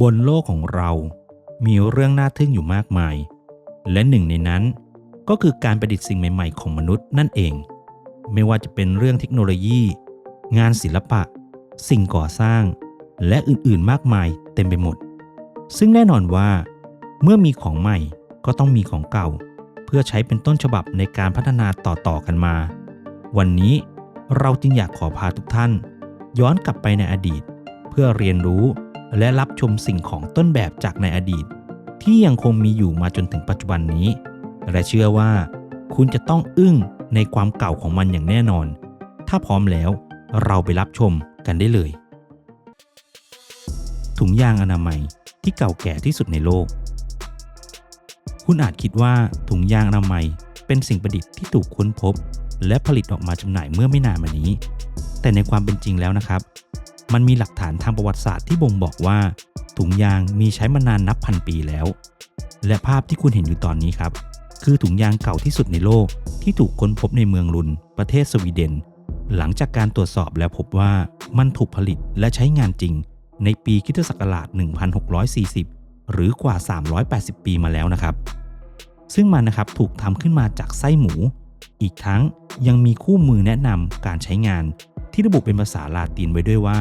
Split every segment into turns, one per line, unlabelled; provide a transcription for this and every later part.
บนโลกของเรา มีเรื่องน่าทึ่งอยู่มากมาย และหนึ่งในนั้นก็คือการประดิษฐ์สิ่งใหม่ ๆ ของมนุษย์นั่นเอง ไม่ว่าจะเป็นเรื่องเทคโนโลยี งานศิลปะ สิ่งก่อสร้าง และอื่นๆ มากมายเต็มไปหมด ซึ่งแน่นอนว่า เมื่อมีของใหม่ก็ต้องมีของเก่า เพื่อใช้เป็นต้นฉบับในการพัฒนาต่อๆกันมา วันนี้เราจึงอยากขอพาทุกท่าน ย้อนกลับไปในอดีต เพื่อเรียนรู้ และรับชมสิ่งของต้นแบบจากในอดีต ที่ยังคงมีอยู่มาจนถึงปัจจุบันนี้ และเชื่อว่า คุณจะต้องอึ้งในความเก่าของมันอย่างแน่นอน ถ้าพร้อมแล้วเราไปรับชมกันได้เลย ถุงยางอนามัยที่เก่าแก่ที่สุดในโลก คุณอาจคิดว่าถุงยางอนามัยเป็นสิ่งประดิษฐ์ที่ถูกค้นพบ และผลิตออกมาจำหน่ายเมื่อไม่นานมานี้ แต่ในความเป็นจริงแล้วนะครับ มันมีหลักฐานทางประวัติศาสตร์ที่บ่งบอกว่า ถุงยางมีใช้มานานนับพันปีแล้ว และภาพที่คุณเห็นอยู่ตอนนี้ครับ คือถุงยางเก่าที่สุดในโลกที่ถูกค้นพบในเมืองลุน ประเทศสวีเดน หลังจากการตรวจสอบแล้วพบว่ามันถูกผลิตและใช้งานจริง ในปีคริสตศักราช 1640 หรือกว่า 380 ปีมาแล้วนะครับ ซึ่งมันนะครับถูกทำขึ้นมาจากไส้หมู อีกทั้งยังมีคู่มือแนะนำการใช้งาน ที่ระบุเป็นภาษาลาตินไว้ด้วยว่า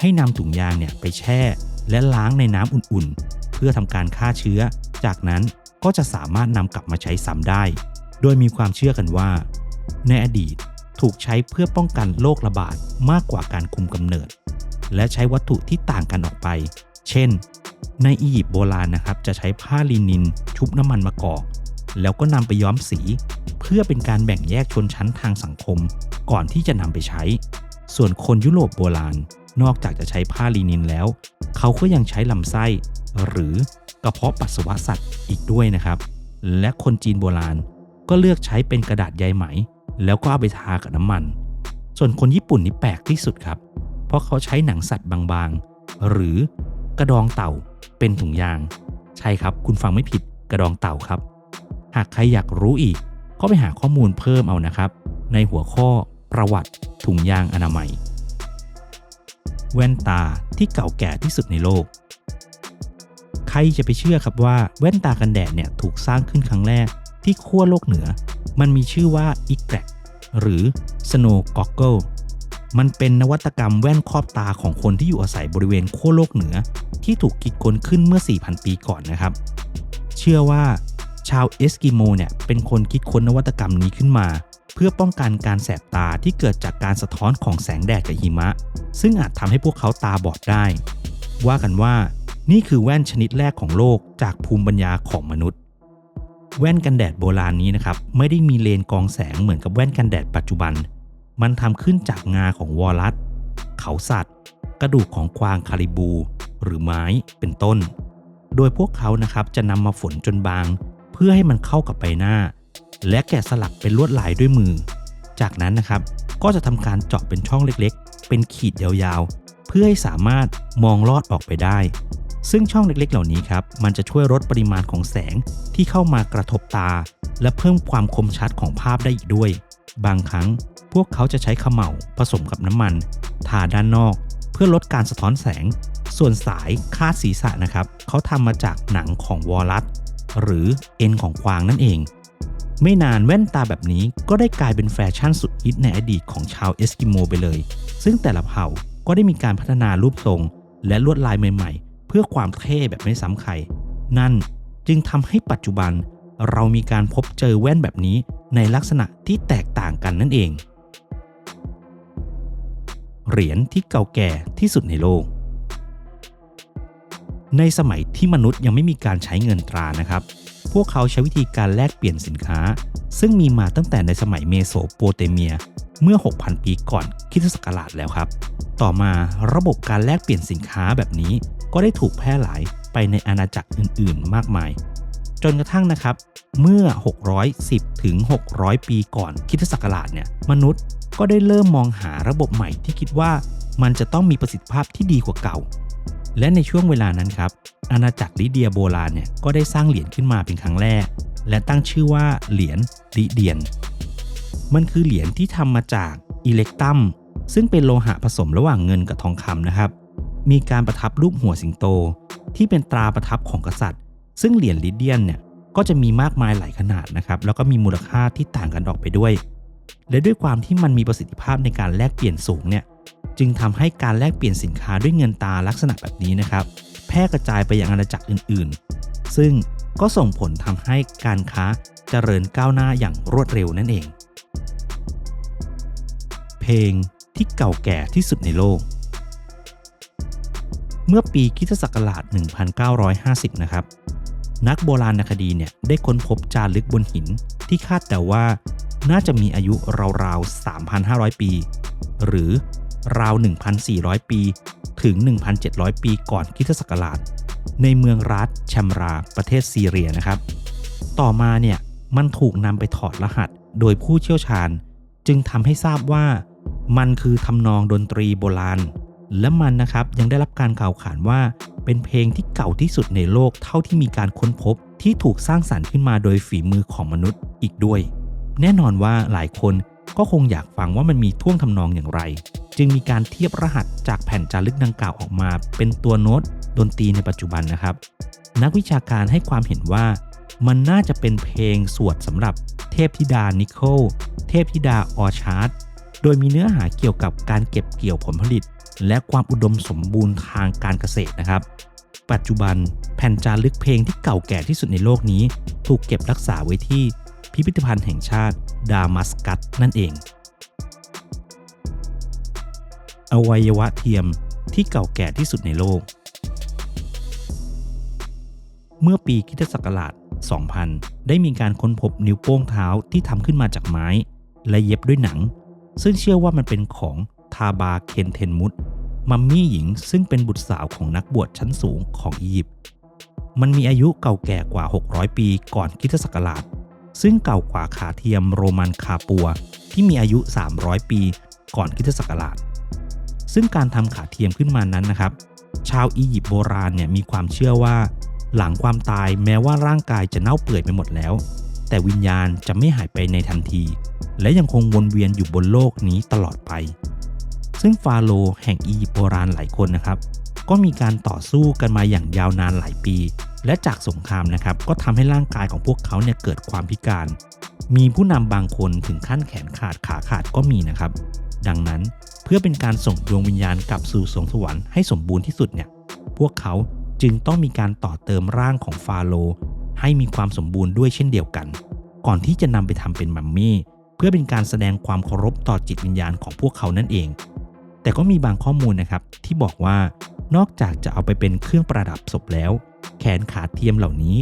ให้นำถุงยางเนี่ยไปแช่ และล้างในน้ำอุ่นๆ เพื่อทำการฆ่าเชื้อ จากนั้นก็จะสามารถนำกลับมาใช้ซ้ำได้ โดยมีความเชื่อกันว่า ในอดีตถูกใช้เพื่อป้องกันโรคระบาดมากกว่าการคุมกำเนิด และใช้วัตถุที่ต่างกันออกไป เช่น ในอียิปต์โบราณนะครับจะใช้ผ้าลินินชุบน้ำมันมะกอก แล้วก็นำไปย้อมสี เพื่อเป็นการแบ่งแยกชนชั้นทางสังคม ก่อนที่จะนำไปใช้ ส่วนคนยุโรปโบราณ นอกจากจะใช้ผ้าลินินแล้ว เขาก็ยังใช้ลำไส้ หรือกระเพาะปัสสาวะสัตว์อีกด้วยนะครับ และคนจีนโบราณก็เลือกใช้เป็นกระดาษใยไหม แล้วก็เอาไปทากับน้ำมัน ส่วนคนญี่ปุ่นนี่แปลกที่สุดครับ เพราะเขาใช้หนังสัตว์บางๆ หรือกระดองเต่าเป็นถุงยาง ใช่ครับ คุณฟังไม่ผิดกระดองเต่าครับ หากใครอยากรู้อีก ก็ไปหาข้อมูลเพิ่มเอานะครับ ในหัวข้อประวัติถุงยางอนามัย แว่นตาที่เก่าแก่ที่สุดในโลก ใครจะไปเชื่อครับว่าแว่นตากันแดดเนี่ยถูกสร้างขึ้นครั้งแรกที่ขั้วโลกเหนือ มันมีชื่อว่าอีแกรกหรือ Snow Goggle มันเป็นนวัตกรรมแว่นครอบตาของคนที่อยู่อาศัยบริเวณขั้วโลกเหนือ ที่ถูกคิดค้นขึ้นเมื่อ 4,000 ปีก่อนนะครับ เชื่อว่า ชาวเอสกิโมเนี่ยเป็นคนคิดค้นนวัตกรรมนี้ขึ้นมา เพื่อป้องกันการแสบตาที่เกิดจากการสะท้อนของแสงแดดกับหิมะ ซึ่งอาจทำให้พวกเขาตาบอดได้ ว่ากันว่า นี่คือแว่นชนิดแรกของโลกจากภูมิปัญญาของมนุษย์ แว่นกันแดดโบราณนี้นะครับไม่ได้มีเลนกองแสงเหมือนกับแว่นกันแดดปัจจุบัน มันทำขึ้นจากงาของวอลลัสเขาสัตว์ กระดูกของกวางคาริบู หรือไม้เป็นต้น โดยพวกเขานะครับจะนำมาฝนจนบาง พื่อให้มันเข้ากับใบหน้า และแกะสลักเป็นลวดลายด้วยมือ จากนั้นนะครับก็จะทำการเจาะเป็นช่องเล็กๆ เป็นขีดยาวๆ เพื่อให้สามารถมองลอดออกไปได้ ซึ่งช่องเล็กๆ เหล่านี้ครับมันจะช่วยลดปริมาณของแสงที่เข้ามากระทบตา และเพิ่มความคมชัดของภาพได้อีกด้วย บางครั้งพวกเขาจะใช้ขมเหลาผสมกับน้ำมันทาด้านนอก เพื่อลดการสะท้อนแสง ส่วนสายคาดศีรษะนะครับเขาทำมาจากหนังของวอลลัส หรือเอ็นของกวางนั่นเอง ไม่นานแว่นตาแบบนี้ก็ได้กลายเป็นแฟชั่นสุดฮิตในอดีตของชาวเอสกิโมไปเลย ซึ่งแต่ละเผ่าก็ได้มีการพัฒนารูปทรง และลวดลายใหม่ๆ เพื่อความเท่แบบไม่ซ้ำใคร นั่นจึงทำให้ปัจจุบันเรามีการพบเจอแว่นแบบนี้ในลักษณะที่แตกต่างกันนั่นเอง เหรียญที่เก่าแก่ที่สุดในโลก ในสมัยที่มนุษย์ยังไม่มีการใช้เงินตรานะครับ พวกเขาใช้วิธีการแลกเปลี่ยนสินค้า ซึ่งมีมาตั้งแต่ในสมัยเมโสโปเตเมีย เมื่อ 6,000 ปีก่อนคริสตศักราชแล้วครับ ต่อมาระบบการแลกเปลี่ยนสินค้าแบบนี้ ก็ได้ถูกแพร่หลายไปในอาณาจักรอื่น ๆ มากมาย จนกระทั่งนะครับ เมื่อ 610 ถึง 600 ปีก่อนคริสตศักราชเนี่ยมนุษย์ก็ได้เริ่มมองหาระบบใหม่ที่คิดว่ามันจะต้องมีประสิทธิภาพที่ดีกว่าเก่า และในช่วงเวลานั้นครับ อาณาจักรลิเดียโบราณเนี่ยก็ได้สร้างเหรียญขึ้นมาเป็นครั้งแรก และตั้งชื่อว่าเหรียญลิเดียน มันคือเหรียญที่ทำมาจากอิเล็กตัมซึ่งเป็นโลหะผสมระหว่างเงินกับทองคำนะครับ มีการประทับรูปหัวสิงโต ที่เป็นตราประทับของกษัตริย์ ซึ่งเหรียญลิเดียนเนี่ยก็จะมีมากมายหลายขนาดนะครับ แล้วก็มีมูลค่าที่ต่างกันออกไปด้วย และด้วยความที่มันมีประสิทธิภาพในการแลกเปลี่ยนสูงเนี่ย จึงทำให้การแลกเปลี่ยนสินค้าด้วยเงินตาลักษณะแบบนี้นะครับ แพร่กระจายไปยังอาณาจักรอื่นๆ ซึ่งก็ส่งผลทำให้การค้าเจริญก้าวหน้าอย่างรวดเร็วนั่นเอง เพลงที่เก่าแก่ที่สุดในโลก เมื่อปีคริสตศักราช 1950 นะครับ นักโบราณคดีเนี่ยได้ค้นพบจารึกบนหินที่คาดเดาว่าน่าจะมีอายุราวๆ 3,500 ปี หรือ ราว 1,400 ปี ถึง 1,700 ปีก่อนคริสตศักราช ในเมืองรัฐแชมราประเทศซีเรียนะครับ ต่อมาเนี่ยมันถูกนำไปถอดรหัสโดยผู้เชี่ยวชาญ จึงทำให้ทราบว่ามันคือทำนองดนตรีโบราณ และมันนะครับยังได้รับการกล่าวขานว่าเป็นเพลงที่เก่าที่สุดในโลกเท่าที่มีการค้นพบที่ถูกสร้างสรรค์ขึ้นมาโดยฝีมือของมนุษย์อีกด้วย แน่นอนว่าหลายคนก็คงอยากฟังว่ามันมีท่วงทำนองอย่างไร จึงมีการเทียบรหัสจากแผ่นจารึกดังกล่าวออกมา เป็นตัวโน้ตดนตรีในปัจจุบันนะครับ นักวิชาการให้ความเห็นว่า มันน่าจะเป็นเพลงสวดสำหรับเทพธิดานิโคลเทพธิดาออชาร์ดโดยมีเนื้อหาเกี่ยวกับการเก็บเกี่ยวผลผลิต และความอุดมสมบูรณ์ทางการเกษตรนะครับ ปัจจุบันแผ่นจารึกเพลงที่เก่าแก่ที่สุดในโลกนี้ ถูกเก็บรักษาไว้ที่พิพิธภัณฑ์แห่งชาติดามัสกัสนั่นเอง อวัยวะเทียมที่เก่าแก่ที่สุดในโลก เมื่อปีคริสตศักราช 2000 ได้มีการค้นพบนิ้วโป้งเท้าที่ทำขึ้นมาจากไม้ และเย็บด้วยหนัง ซึ่งเชื่อว่ามันเป็นของทาบาเคนเทนมุตมัมมี่หญิงซึ่งเป็นบุตรสาวของนักบวชชั้นสูงของอียิปต์ มันมีอายุเก่าแก่กว่า 600 ปีก่อนคริสตศักราช ซึ่งเก่ากว่าขาเทียมโรมันคาปัว ที่มีอายุ 300 ปีก่อนคริสตศักราช ซึ่งการทำขาเทียมขึ้นมานั้นนะครับ ชาวอียิปต์โบราณเนี่ยมีความเชื่อว่า หลังความตายแม้ว่าร่างกายจะเน่าเปื่อยไปหมดแล้ว แต่วิญญาณจะไม่หายไปในทันที และยังคงวนเวียนอยู่บนโลกนี้ตลอดไป ซึ่งฟาโรห์แห่งอียิปต์โบราณหลายคนนะครับก็มีการต่อสู้กันมาอย่างยาวนานหลายปี และจากสงครามนะครับ ก็ทำให้ร่างกายของพวกเขาเนี่ยเกิดความพิการ มีผู้นำบางคนถึงขั้นแขนขาดขาขาดก็มีนะครับ ดังนั้น พื่อเป็นการส่งดวงวิญญาณกลับสู่สวงสวรรค์ให้สมบูรณ์ที่สุดเนี่ย พวกเขาจึงต้องมีการต่อเติมร่างของฟาโรห์ให้มีความสมบูรณ์ด้วยเช่นเดียวกัน ก่อนที่จะนำไปทำเป็นมัมมี่ เพื่อเป็นการแสดงความเคารพต่อจิตวิญญาณของพวกเขานั่นเอง แต่ก็มีบางข้อมูลนะครับที่บอกว่านอกจากจะเอาไปเป็นเครื่องประดับศพแล้ว แขนขาเทียมเหล่านี้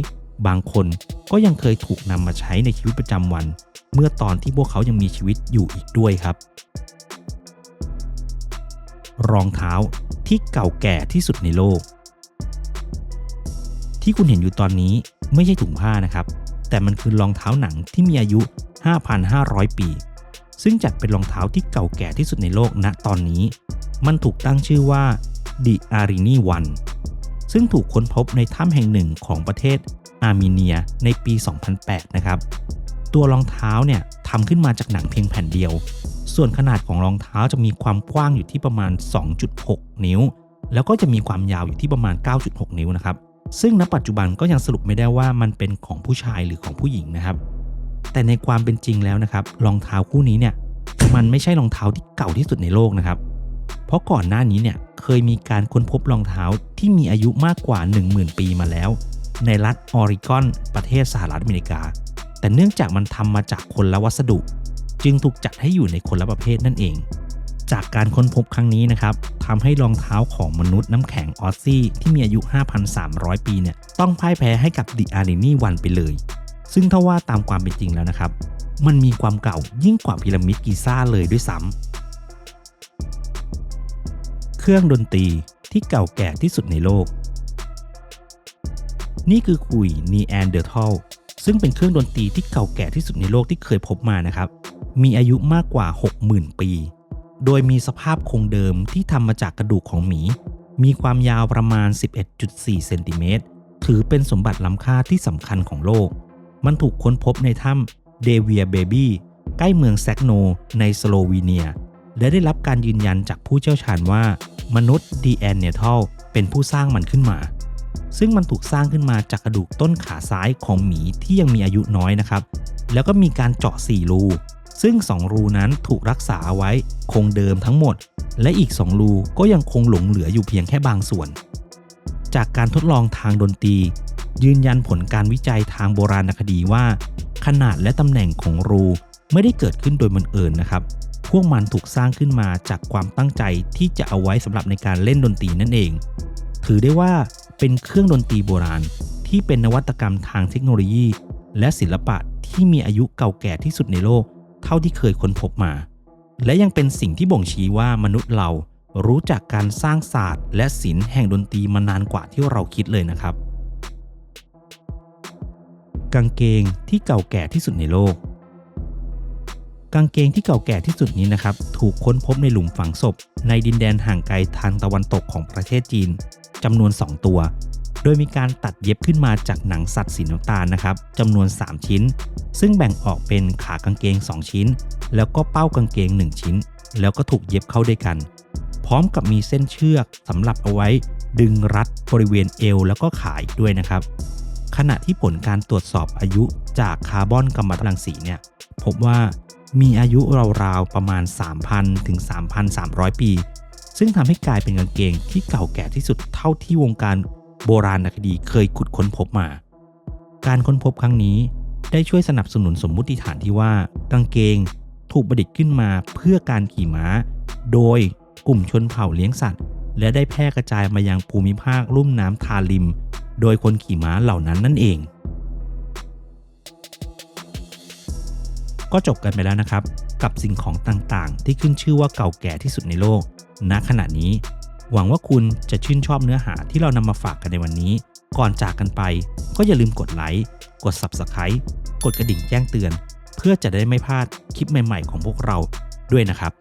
บางคนก็ยังเคยถูกนำมาใช้ในชีวิตประจำวัน เมื่อตอนที่พวกเขายังมีชีวิตอยู่อีกด้วยครับ รองเท้าที่เก่าแก่ที่สุดในโลก ที่คุณเห็นอยู่ตอนนี้ไม่ใช่ถุงผ้านะครับ แต่มันคือรองเท้าหนังที่มีอายุ 5,500 ปี ซึ่งจัดเป็นรองเท้าที่เก่าแก่ที่สุดในโลกณตอนนี้ มันถูกตั้งชื่อว่าดิอารินีวันซึ่งถูกค้นพบในถ้ำแห่งหนึ่งของประเทศอาร์เมเนียในปี 2008 นะครับ ตัวรองเท้าเนี่ยทำขึ้นมาจากหนังเพียงแผ่นเดียว ส่วนขนาดของรองเท้าจะมีความกว้างอยู่ที่ประมาณ 2.6 นิ้ว แล้วก็จะมีความยาวอยู่ที่ประมาณ 9.6 นิ้วนะครับ ซึ่งณปัจจุบันก็ยังสรุปไม่ได้ว่ามันเป็นของผู้ชายหรือของผู้หญิงนะครับ แต่ในความเป็นจริงแล้วนะครับรองเท้าคู่นี้เนี่ยมันไม่ใช่รองเท้าที่เก่าที่สุดในโลกนะครับ เพราะก่อนหน้านี้เนี่ยเคยมีการค้นพบรองเท้าที่มีอายุมากกว่า 10,000 ปีมาแล้ว ในรัฐออริกอนประเทศสหรัฐอเมริกา แต่เนื่องจากมันทำมาจากคนละวัสดุ จึงถูกจัดให้อยู่ในคนละประเภทนั่นเอง จากการค้นพบครั้งนี้นะครับทำให้รองเท้าของมนุษย์น้ำแข็งออซซี่ที่มีอายุ 5,300 ปีเนี่ยต้องพ่ายแพ้ให้กับดิอารินีวันไปเลย ซึ่งถ้าว่าตามความเป็นจริงแล้วนะครับ มันมีความเก่ายิ่งกว่าพีระมิดกิซ่าเลยด้วยซ้ำเครื่องดนตรีที่เก่าแก่ที่สุดในโลก นี่คือคุยนีแอนเดอร์ทัล ซึ่งเป็นเครื่องดนตรีที่เก่าแก่ที่สุดในโลกที่เคยพบมานะครับ มีอายุมากกว่า 60,000 ปี โดยมีสภาพคงเดิมที่ทำมาจากกระดูกของหมี มีความยาวประมาณ 11.4 เซนติเมตร ถือเป็นสมบัติล้ำค่าที่สำคัญของโลก มันถูกค้นพบในถ้ำเดเวียเบบี้ใกล้เมืองแซกโน ในสโลวีเนีย และได้รับการยืนยันจากผู้เชี่ยวชาญว่า มนุษย์ดีแอนเนทัลเป็นผู้สร้างมันขึ้นมา ซึ่งมันถูกสร้างขึ้นมาจากกระดูกต้นขาซ้ายของหมีที่ยังมีอายุน้อยนะครับ แล้วก็มีการเจาะ 4 รู ซึ่ง 2 รูนั้นถูกรักษาไว้คงเดิมทั้งหมด และอีก 2 รูก็ยังคงหลงเหลืออยู่เพียงแค่บางส่วน จากการทดลองทางดนตรี ยืนยันผลการวิจัยทางโบราณคดีว่า ขนาดและตำแหน่งของรูไม่ได้เกิดขึ้นโดยบังเอิญนะครับ พวกมันถูกสร้างขึ้นมาจากความตั้งใจที่จะเอาไว้สำหรับในการเล่นดนตรีนั่นเอง ถือได้ว่า เป็นเครื่องดนตรีโบราณ ที่เป็นนวัตกรรมทางเทคโนโลยี และศิลปะที่มีอายุเก่าแก่ที่สุดในโลก เท่าที่เคยค้นพบมา และยังเป็นสิ่งที่บ่งชี้ว่ามนุษย์เรารู้จักการสร้างศาสตร์ และศิลป์แห่งดนตรีมานานกว่าที่เราคิดเลยนะครับ กางเกงที่เก่าแก่ที่สุดในโลก กางเกงที่เก่าแก่ที่สุดนี้นะครับ ถูกค้นพบในหลุมฝังศพ ในดินแดนห่างไกลทางตะวันตกของประเทศจีน จำนวน 2 ตัว โดยมีการตัดเย็บขึ้นมาจากหนังสัตว์สีน้ำตาลนะครับจำนวน 3 ชิ้น ซึ่งแบ่งออกเป็นขากางเกง 2 ชิ้น แล้วก็เป้ากางเกง 1 ชิ้น แล้วก็ถูกเย็บเข้าด้วยกัน พร้อมกับมีเส้นเชือกสำหรับเอาไว้ ดึงรัดบริเวณเอวแล้วก็ขาอีกด้วยนะครับขณะที่ผลการตรวจสอบอายุจากคาร์บอนกัมมันตรังสีเนี่ยพบว่ามีอายุราวๆประมาณ 3,000 ถึง 3,300 ปี ซึ่งทำให้กลายเป็นกางเกงที่เก่าแก่ที่สุดเท่าที่วงการโบราณคดีเคยขุดค้นพบมา การค้นพบครั้งนี้ได้ช่วยสนับสนุนสมมุติฐานที่ว่ากางเกงถูกประดิษฐ์ขึ้นมาเพื่อการขี่ม้า โดยกลุ่มชนเผ่าเลี้ยงสัตว์ และได้แพร่กระจายมายังภูมิภาคลุ่มน้ำทาลิม โดยคนขี่ม้าเหล่านั้นนั่นเอง ก็จบกันไปแล้วนะครับ กับสิ่งของต่างๆ ที่ขึ้นชื่อว่าเก่าแก่ที่สุดในโลก ณขณะนี้ หวังว่าคุณจะชื่นชอบเนื้อหาที่เรานำมาฝากกันในวันนี้ ก่อนจากกันไป ก็อย่าลืมกดไลค์ กด Subscribe กดกระดิ่งแจ้งเตือน เพื่อจะได้ไม่พลาดคลิปใหม่ ๆ ของพวกเราด้วยนะครับ